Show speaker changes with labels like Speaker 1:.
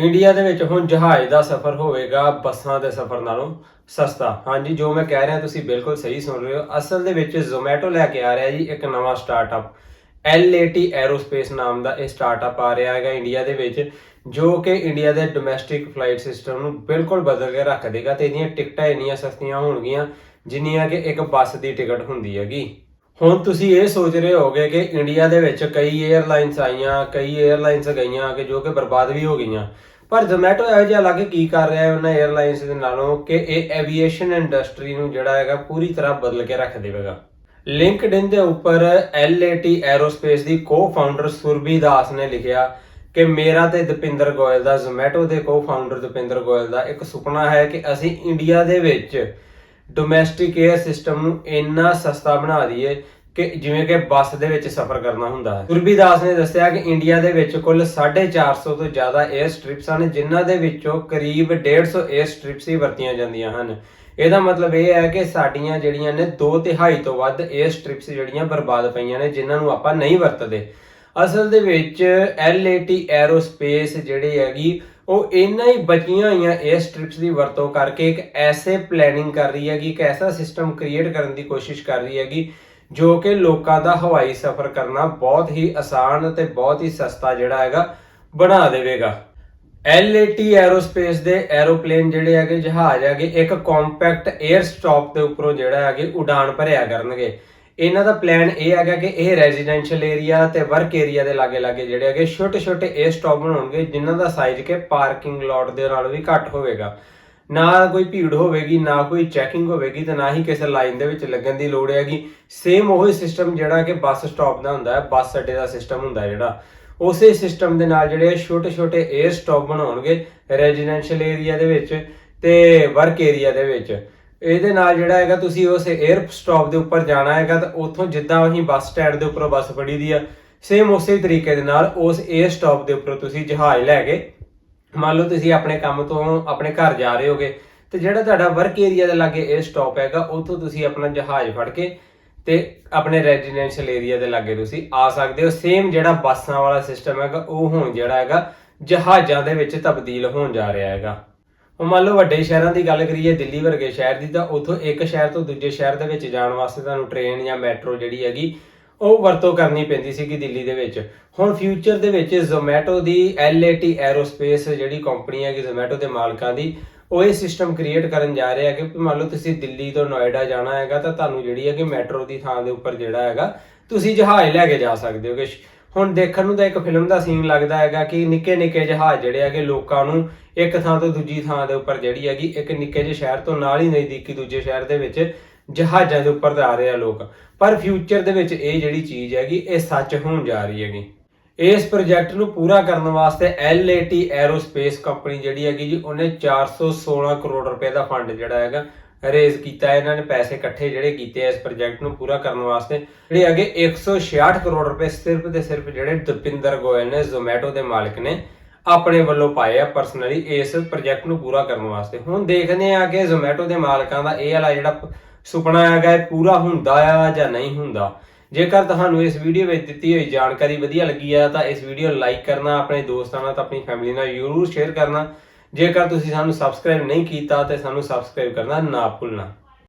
Speaker 1: India ਦੇ ਵਿੱਚ ਹੁਣ ਜਹਾਜ਼ ਦਾ ਸਫ਼ਰ ਹੋਵੇਗਾ, ਬੱਸਾਂ ਦੇ ਸਫ਼ਰ ਨਾਲੋਂ ਸਸਤਾ। ਹਾਂਜੀ, ਜੋ ਮੈਂ ਕਹਿ ਰਿਹਾ, ਤੁਸੀਂ ਬਿਲਕੁਲ ਸਹੀ ਸੁਣ ਰਹੇ ਹੋ। ਅਸਲ ਦੇ ਵਿੱਚ ਜ਼ੋਮੈਟੋ ਲੈ ਕੇ ਆ ਰਿਹਾ ਜੀ ਇੱਕ ਨਵਾਂ ਸਟਾਰਟਅਪ LAT ਐਰੋਸਪੇਸ ਨਾਮ ਦਾ ਇਹ ਸਟਾਰਟਅਪ ਆ ਰਿਹਾ ਹੈਗਾ ਇੰਡੀਆ ਦੇ ਵਿੱਚ, ਜੋ ਕਿ ਇੰਡੀਆ ਦੇ ਡੋਮੈਸਟਿਕ ਫਲਾਈਟ ਸਿਸਟਮ ਨੂੰ ਬਿਲਕੁਲ ਬਦਲ ਕੇ ਰੱਖ ਦੇਗਾ ਤੇ ਇਹਦੀਆਂ ਟਿਕਟਾਂ ਇੰਨੀਆਂ ਸਸਤੀਆਂ ਹੋਣਗੀਆਂ ਜਿੰਨੀਆਂ ਕਿ ਇੱਕ ਬੱਸ ਦੀ ਟਿਕਟ ਹੁੰਦੀ ਹੈਗੀ। ਹੁਣ ਤੁਸੀਂ ਇਹ ਸੋਚ ਰਹੇ ਹੋਗੇ ਕਿ ਇੰਡੀਆ ਦੇ ਵਿੱਚ ਕਈ 에ਅਰਲਾਈਨਸ ਆਈਆਂ, ਕਈ 에ਅਰਲਾਈਨਸ ਗਈਆਂ ਕਿ ਜੋ ਕਿ ਬਰਬਾਦ ਵੀ ਹੋ ਗਈਆਂ। ਪਰ ਜ਼ੋਮੈਟੋ ਇਹੋ ਜਿਹਾ ਲੱਗ ਕੀ ਕਰ ਰਿਹਾ ਹੈ ਉਹਨਾਂ 에ਅਰਲਾਈਨਸ ਦੇ ਨਾਲੋਂ ਕਿ ਇਹ ਐਵੀਏਸ਼ਨ ਇੰਡਸਟਰੀ ਨੂੰ ਜਿਹੜਾ ਹੈਗਾ ਪੂਰੀ ਤਰ੍ਹਾਂ ਬਦਲ ਕੇ ਰੱਖ ਦੇਵੇਗਾ। ਲਿੰਕਡਇਨ ਦੇ ਉੱਪਰ LAT ਐਰੋਸਪੇਸ ਦੀ ਕੋ-ਫਾਊਂਡਰ ਸੁਰਬੀ ਦਾਸ ਨੇ ਲਿਖਿਆ ਕਿ ਮੇਰਾ ਤੇ ਦਪਿੰਦਰ ਗੋਇਲ ਦਾ ਜ਼ੋਮੈਟੋ ਦੇ ਕੋ-ਫਾਊਂਡਰ ਦਪਿੰਦਰ ਗੋਇਲ ਦਾ ਇੱਕ ਸੁਪਨਾ ਹੈ ਕਿ ਅਸੀਂ ਇੰਡੀਆ ਦੇ ਵਿੱਚ ਡੋਮੈਸਟਿਕ 에ਅਰ ਸਿਸਟਮ ਨੂੰ ਇੰਨਾ ਸਸਤਾ ਬਣਾ ਦਈਏ ਕਿ ਜਿਵੇਂ ਕਿ ਬੱਸ ਦੇ ਵਿੱਚ ਸਫ਼ਰ ਕਰਨਾ ਹੁੰਦਾ ਹੈ। ਗੁਰਬੀ ਦਾਸ ਨੇ ਦੱਸਿਆ ਕਿ ਇੰਡੀਆ ਦੇ ਵਿੱਚ ਕੁੱਲ 450 ਤੋਂ ਜ਼ਿਆਦਾ 에ਅਰ ਸਟ੍ਰਿਪਸ ਹਨ, ਜਿਨ੍ਹਾਂ ਦੇ ਵਿੱਚੋਂ ਕਰੀਬ 150 에ਅਰ ਸਟ੍ਰਿਪਸ ਹੀ ਵਰਤੀਆਂ ਜਾਂਦੀਆਂ ਹਨ। ਇਹਦਾ ਮਤਲਬ ਇਹ ਹੈ ਕਿ ਸਾਡੀਆਂ ਜਿਹੜੀਆਂ ਨੇ 2/3 ਤੋਂ ਵੱਧ 에ਅਰ ਸਟ੍ਰਿਪਸ ਜਿਹੜੀਆਂ ਬਰਬਾਦ ਪਈਆਂ ਨੇ, ਜਿਨ੍ਹਾਂ ਨੂੰ ਆਪਾਂ ਨਹੀਂ ਵਰਤਦੇ। ਅਸਲ ਦੇ ਵਿੱਚ LAT ਐਰੋਸਪੇਸ ਜਿਹੜੀ ਹੈਗੀ ਉਹ ਇੰਨਾ ਹੀ ਬਚੀਆਂ ਹੋਈਆਂ 에ਅਰ ਸਟ੍ਰਿਪਸ ਦੀ ਵਰਤੋਂ ਕਰਕੇ ਇੱਕ ਐਸੇ ਪਲੈਨਿੰਗ ਕਰ ਰਹੀ ਹੈਗੀ, ਇੱਕ ਐਸਾ ਸਿਸਟਮ ਕ੍ਰੀਏਟ ਕਰਨ ਦੀ ਕੋਸ਼ਿਸ਼ ਕਰ ਰਹੀ ਹੈਗੀ, ਜੋ ਕਿ ਲੋਕਾਂ ਦਾ ਹਵਾਈ ਸਫ਼ਰ ਕਰਨਾ ਬਹੁਤ ਹੀ ਆਸਾਨ ਅਤੇ ਬਹੁਤ ਹੀ ਸਸਤਾ ਜਿਹੜਾ ਹੈਗਾ, ਬਣਾ ਦੇਵੇਗਾ। LAT ਐਰੋਸਪੇਸ ਦੇ ਐਰੋਪਲੇਨ ਜਿਹੜੇ ਹੈਗੇ, ਜਹਾਜ਼ ਹੈਗੇ, ਇੱਕ ਕੰਪੈਕਟ 에ਅਰ ਸਟਾਪ ਦੇ ਉੱਪਰੋਂ ਜਿਹੜਾ ਹੈਗੇ, ਉਡਾਨ ਭਰਿਆ ਕਰਨਗੇ। ਇਹਨਾਂ ਦਾ ਪਲਾਨ ਇਹ ਹੈਗਾ ਕਿ ਇਹ ਰੈਜ਼ੀਡੈਂਸ਼ੀਅਲ ਏਰੀਆ ਤੇ ਵਰਕ ਏਰੀਆ ਦੇ ਲਾਗੇ ਲਾਗੇ ਜਿਹੜੇ ਹੈਗੇ, ਛੋਟੇ ਛੋਟੇ 에ਅਰ ਸਟਾਪ ਬਣਾਉਣਗੇ, ਜਿਨ੍ਹਾਂ ਦਾ ਸਾਈਜ਼ ਕਿ ਪਾਰਕਿੰਗ ਲੋਟ ਦੇ ਨਾਲ ਵੀ ਘੱਟ ਹੋਵੇਗਾ। ਨਾ ਕੋਈ ਭੀੜ ਹੋਵੇਗੀ, ਨਾ ਕੋਈ ਚੈਕਿੰਗ ਹੋਵੇਗੀ ਤੇ ਨਾ ਹੀ ਕਿਸੇ ਲਾਈਨ ਦੇ ਵਿੱਚ ਲੱਗਣ ਦੀ ਲੋੜ ਹੈਗੀ। ਸੇਮ ਉਹੀ ਸਿਸਟਮ ਜਿਹੜਾ ਕਿ ਬੱਸ ਸਟਾਪ ਦਾ ਹੁੰਦਾ ਹੈ, ਬੱਸ ਅੱਡੇ ਦਾ ਸਿਸਟਮ ਹੁੰਦਾ ਜਿਹੜਾ। ਉਸੇ ਸਿਸਟਮ ਦੇ ਨਾਲ ਜਿਹੜੇ ਛੋਟੇ ਛੋਟੇ 에ਅਰ ਸਟਾਪ ਬਣਾਉਣਗੇ ਰੈਜ਼ੀਡੈਂਸ਼ੀਅਲ ਏਰੀਆ ਦੇ ਵਿੱਚ ਤੇ ਵਰਕ ਏਰੀਆ ਦੇ ਵਿੱਚ। ਇਹਦੇ ਨਾਲ ਜਿਹੜਾ ਹੈਗਾ ਤੁਸੀਂ ਉਸ 에ਅਰ ਸਟਾਪ ਦੇ ਉੱਪਰ ਜਾਣਾ ਹੈਗਾ ਤਾਂ ਉੱਥੋਂ ਜਿੱਦਾਂ ਅਸੀਂ ਬੱਸ ਸਟੈਂਡ ਦੇ ਉੱਪਰੋਂ ਬੱਸ ਫੜੀ ਦੀ ਆ ਸੇਮ ਉਸੇ ਤਰੀਕੇ ਦੇ ਨਾਲ ਉਸ 에ਅਰ ਸਟਾਪ ਦੇ ਉੱਪਰ ਤੁਸੀਂ ਜਹਾਜ਼ ਲੈ ਕੇ, ਮੰਨ ਲਓ ਤੁਸੀਂ ਆਪਣੇ ਕੰਮ ਤੋਂ ਆਪਣੇ ਘਰ ਜਾ ਰਹੇ ਹੋਗੇ, ਤੇ ਜਿਹੜਾ ਤੁਹਾਡਾ ਵਰਕ ਏਰੀਆ ਦੇ ਲਾਗੇ ਇਹ ਸਟਾਪ ਹੈਗਾ, ਉੱਥੋਂ ਤੁਸੀਂ ਆਪਣਾ ਜਹਾਜ਼ ਫੜ ਕੇ ਤੇ ਆਪਣੇ ਰੈਜ਼ੀਡੈਂਸ਼ੀਅਲ ਏਰੀਆ ਦੇ ਲਾਗੇ ਤੁਸੀਂ ਆ ਸਕਦੇ ਹੋ। ਸੇਮ ਜਿਹੜਾ ਬੱਸਾਂ ਵਾਲਾ ਸਿਸਟਮ ਹੈਗਾ, ਉਹ ਹੁਣ ਜਿਹੜਾ ਹੈਗਾ ਜਹਾਜ਼ਾਂ ਦੇ ਵਿੱਚ ਤਬਦੀਲ ਹੋਣ ਜਾ ਰਿਹਾ ਹੈਗਾ। ਹੁਣ ਮੰਨ ਲਓ ਵੱਡੇ ਸ਼ਹਿਰਾਂ ਦੀ ਗੱਲ ਕਰੀਏ, ਦਿੱਲੀ ਵਰਗੇ ਸ਼ਹਿਰ ਦੀ, ਤਾਂ ਉੱਥੋਂ ਇੱਕ ਸ਼ਹਿਰ ਤੋਂ ਦੂਜੇ ਸ਼ਹਿਰ ਦੇ ਵਿੱਚ ਜਾਣ ਵਾਸਤੇ ਤੁਹਾਨੂੰ ਟ੍ਰੇਨ ਜਾਂ ਮੈਟਰੋ ਜਿਹੜੀ ਹੈਗੀ, ਉਹ ਵਰਤੋਂ ਕਰਨੀ ਪੈਂਦੀ ਸੀਗੀ ਦਿੱਲੀ ਦੇ ਵਿੱਚ। ਹੁਣ ਫਿਊਚਰ ਦੇ ਵਿੱਚ ਜ਼ੋਮੈਟੋ ਦੀ LAT ਐਰੋਸਪੇਸ ਜਿਹੜੀ ਕੰਪਨੀ ਹੈਗੀ ਜ਼ੋਮੈਟੋ ਦੇ ਮਾਲਕਾਂ ਦੀ, ਉਹ ਇਹ ਸਿਸਟਮ ਕ੍ਰੀਏਟ ਕਰਨ ਜਾ ਰਿਹਾ ਕਿ ਮੰਨ ਲਓ ਤੁਸੀਂ ਦਿੱਲੀ ਤੋਂ ਨੋਇਡਾ ਜਾਣਾ ਹੈਗਾ, ਤਾਂ ਤੁਹਾਨੂੰ ਜਿਹੜੀ ਹੈ ਕਿ ਮੈਟਰੋ ਦੀ ਥਾਂ ਦੇ ਉੱਪਰ ਜਿਹੜਾ ਹੈਗਾ, ਤੁਸੀਂ ਜਹਾਜ਼ ਲੈ ਕੇ ਜਾ ਸਕਦੇ ਹੋ ਹੋਗੇ ਹੁਣ ਦੇਖਣ ਨੂੰ ਤਾਂ ਇੱਕ ਫਿਲਮ ਦਾ ਸੀਨ ਲੱਗਦਾ ਹੈਗਾ ਕਿ ਨਿੱਕੇ ਨਿੱਕੇ ਜਹਾਜ਼ ਜਿਹੜੇ ਹੈਗੇ, ਲੋਕਾਂ ਨੂੰ ਇੱਕ ਥਾਂ ਤੋਂ ਦੂਜੀ ਥਾਂ ਦੇ ਉੱਪਰ ਜਿਹੜੀ ਹੈਗੀ, ਇੱਕ ਨਿੱਕੇ ਜਿਹੇ ਸ਼ਹਿਰ ਤੋਂ ਨਾਲ ਹੀ ਨਜ਼ਦੀਕੀ ਦੂਜੇ ਸ਼ਹਿਰ ਦੇ ਵਿੱਚ ਜਹਾਜ਼ਾਂ ਦੇ ਉੱਪਰ ਤੇ ਆ ਰਹੇ ਆ ਲੋਕ। ਪਰ ਫਿਊਚਰ ਦੇ ਵਿੱਚ ਇਹ ਜਿਹੜੀ ਚੀਜ਼ ਹੈਗੀ, ਇਹ ਸੱਚ ਹੋਣ ਜਾ ਰਹੀ ਹੈਗੀ। ਇਸ ਪ੍ਰੋਜੈਕਟ ਨੂੰ ਪੂਰਾ ਕਰਨ ਵਾਸਤੇ LAT ਐਰੋਸਪੇਸ ਕੰਪਨੀ ਜਿਹੜੀ ਹੈਗੀ ਜੀ, ਉਹਨੇ 416 ਕਰੋੜ ਰੁਪਏ ਦਾ ਫੰਡ ਜਿਹੜਾ ਹੈਗਾ ਰੇਜ਼ ਕੀਤਾ ਇਹਨਾਂ ਨੇ ਪੈਸੇ ਇਕੱਠੇ ਜਿਹੜੇ ਕੀਤੇ ਆ ਇਸ ਪ੍ਰੋਜੈਕਟ ਨੂੰ ਪੂਰਾ ਕਰਨ ਵਾਸਤੇ। ਜਿਹੜੇ ਹੈਗੇ 166 ਕਰੋੜ ਰੁਪਏ ਸਿਰਫ ਤੇ ਸਿਰਫ ਜਿਹੜੇ ਦਪਿੰਦਰ ਗੋਇਲ ਨੇ ਜ਼ੋਮੈਟੋ ਦੇ ਮਾਲਕ ਨੇ ਆਪਣੇ ਵੱਲੋਂ ਪਾਏ ਆ ਪਰਸਨਲੀ ਇਸ ਪ੍ਰੋਜੈਕਟ ਨੂੰ ਪੂਰਾ ਕਰਨ ਵਾਸਤੇ। ਹੁਣ ਦੇਖਦੇ ਆ ਕਿ ਜ਼ੋਮੈਟੋ ਦੇ ਮਾਲਕਾਂ ਦਾ ਇਹ ਵਾਲਾ ਜਿਹੜਾ ਸੁਪਨਾ ਹੈਗਾ, ਇਹ ਪੂਰਾ ਹੁੰਦਾ ਆ ਜਾਂ ਨਹੀਂ ਹੁੰਦਾ। ਜੇਕਰ ਤੁਹਾਨੂੰ ਇਸ ਵੀਡੀਓ ਵਿੱਚ ਦਿੱਤੀ ਹੋਈ ਜਾਣਕਾਰੀ ਵਧੀਆ ਲੱਗੀ ਆ, ਤਾਂ ਇਸ ਵੀਡੀਓ ਲਾਈਕ ਕਰਨਾ, ਆਪਣੇ ਦੋਸਤਾਂ ਨਾਲ, ਤਾਂ ਆਪਣੀ ਫੈਮਿਲੀ ਨਾਲ ਜ਼ਰੂਰ ਸ਼ੇਅਰ ਕਰਨਾ। ਜੇਕਰ ਤੁਸੀਂ ਸਾਨੂੰ ਸਬਸਕ੍ਰਾਈਬ ਨਹੀਂ ਕੀਤਾ, ਤਾਂ ਸਾਨੂੰ ਸਬਸਕ੍ਰਾਈਬ ਕਰਨਾ ਨਾ ਭੁੱਲਣਾ।